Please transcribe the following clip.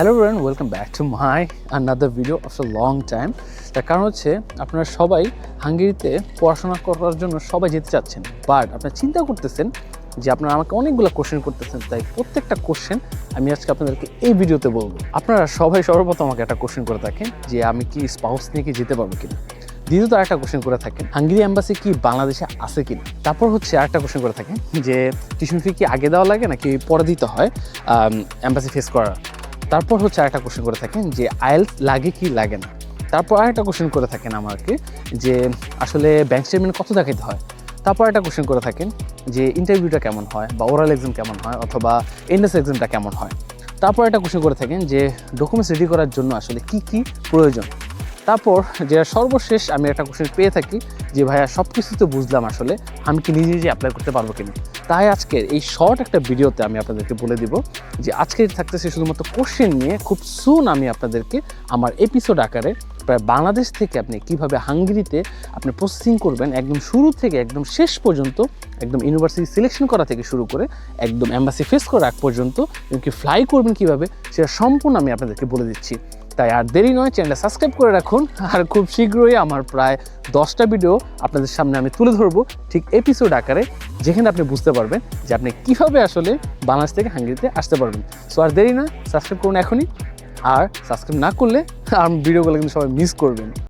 Hello brain welcome back to my another video after long time তার কারণ হচ্ছে, আপনারা সবাই হাঙ্গেরিতে পড়াশোনা করার জন্য সবাই যেতে চাচ্ছেন বাট আপনারা চিন্তা করতেছেন যে আপনারা আমাকে অনেকগুলো কোশ্চেন করতেছেন, তাই প্রত্যেকটা কোশ্চেন আমি আজকে আপনাদেরকে এই ভিডিওতে বলব। আপনারা সবাই সর্বপ্রথম আমাকে একটা কোশ্চেন করে থাকেন যে আমি কি স্পাউস নিয়ে কি যেতে পারব কিনা। দ্বিতীয়ত আরেকটা কোশ্চেন করে থাকেন, হাঙ্গেরি অ্যাম্বাসি কি বাংলাদেশে আছে কিনা? তারপর হচ্ছে আরেকটা কোশ্চেন করে থাকেন যে টিউশন ফি কি আগে দেওয়া লাগে নাকি পরে দিতে হয় অ্যাম্বাসি ফেস করার তারপর হচ্ছে আরেকটা কোশ্চেন করে থাকেন যে আয়েলস লাগে কি লাগে না? তারপর আরেকটা কোশ্চেন করে থাকেন আমাকে যে আসলে ব্যাংক স্টেটমেন্ট কত দেখাইতে হয়? তারপর একটা কোশ্চেন করে থাকেন যে ইন্টারভিউটা কেমন হয় বা ওরাল এক্সাম কেমন হয় অথবা এনএস এক্সামটা কেমন হয়? তারপর একটা কোশ্চেন করে থাকেন যে ডকুমেন্টস রেডি করার জন্য আসলে কি কি প্রয়োজন? তারপর যেটা সর্বশেষ আমি একটা কোশ্চেন পেয়ে থাকি যে, ভাইয়া সব কিছু তো বুঝলাম আসলে, আমি কি নিজে নিজে অ্যাপ্লাই করতে পারব কিনা? তাই আজকের এই শর্ট একটা ভিডিওতে আমি আপনাদেরকে বলে দিব যে, আজকে থাকতেছে শুধুমাত্র কোশ্চেন নিয়ে খুব সুন আমি আপনাদেরকে আমার এপিসোড আকারে প্রায় বাংলাদেশ থেকে আপনি কীভাবে হাঙ্গেরিতে আপনি প্রসেসিং করবেন, একদম শুরু থেকে একদম শেষ পর্যন্ত, একদম ইউনিভার্সিটি সিলেকশন করা থেকে শুরু করে, একদম অ্যাম্বাসি ফেস করা আগ পর্যন্ত এমনকি ফ্লাই করবেন কীভাবে, সেটা সম্পূর্ণ আমি আপনাদেরকে বলে দিচ্ছি। তাই আর দেরি নয় চ্যানেলটা সাবস্ক্রাইব করে রাখুন। আর খুব শীঘ্রই আমার প্রায় দশটা ভিডিও আপনাদের সামনে আমি তুলে ধরবো ঠিক এপিসোড আকারে, যেখানে আপনি বুঝতে পারবেন যে আপনি কীভাবে আসলে বাংলাদেশ থেকে হাঙ্গেরিতে আসতে পারবেন। সো আর দেরি না সাবস্ক্রাইব করুন এখনই। আর সাবস্ক্রাইব না করলে আর ভিডিওগুলো কিন্তু সবাই মিস করবেন।